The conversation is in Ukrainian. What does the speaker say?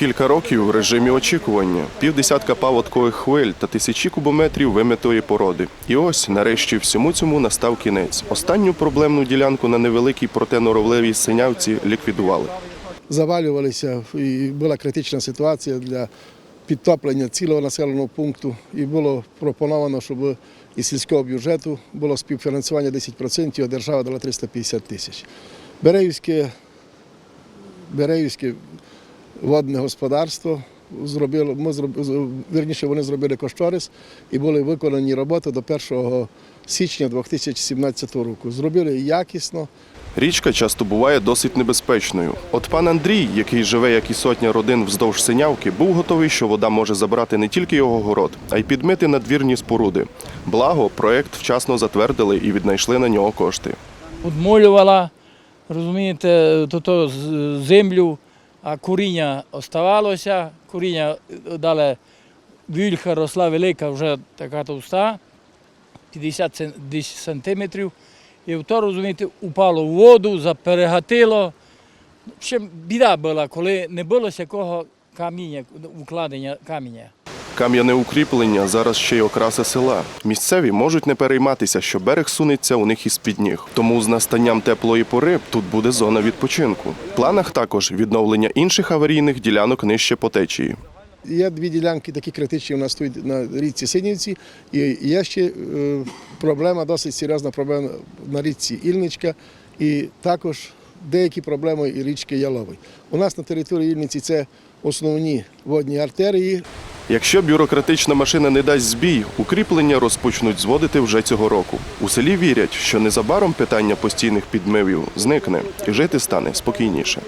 Кілька років в режимі очікування, півдесятка паводкових хвиль та тисячі кубометрів вимитої породи. І ось, нарешті, всьому цьому настав кінець. Останню проблемну ділянку на невеликій проте норовливій синявці ліквідували. завалювалися і була критична ситуація для підтоплення цілого населеного пункту. І було пропоновано, щоб із сільського бюджету було співфінансування 10%, а держава дала 350 тисяч. Береївське, Береївське водне господарство зробило, ми вірніше вони зробили кошторис і були виконані роботи до 1 січня 2017 року. Зробили якісно. Річка часто буває досить небезпечною. От пан Андрій, який живе як і сотня родин вздовж синявки, був готовий, що вода може забрати не тільки його город, а й підмити надвірні споруди. Благо, проект вчасно затвердили і віднайшли на нього кошти. Одмолювала, розумієте, то, то землю, а куріння оставалося. куріння дали, вільха росла велика, вже така товста, 50 сантиметрів. І то, розумієте, упало в воду, заперегатило. Ще біда була, коли не було якого каміння, укладення каміння. Кам'яне укріплення зараз ще й окраса села. Місцеві можуть не перейматися, що берег сунеться у них із під ніг. Тому з настанням теплої пори тут буде зона відпочинку. В планах також відновлення інших аварійних ділянок нижче по течії. Є дві ділянки такі критичні у нас тут на річці Синівці. І є ще е, проблема, досить серйозна проблема на річці Ільничка. І також деякі проблеми і річки Яловий. У нас на території Ільниці це основні водні артерії. Якщо бюрократична машина не дасть збій, укріплення розпочнуть зводити вже цього року. У селі вірять, що незабаром питання постійних підмивів зникне і жити стане спокійніше.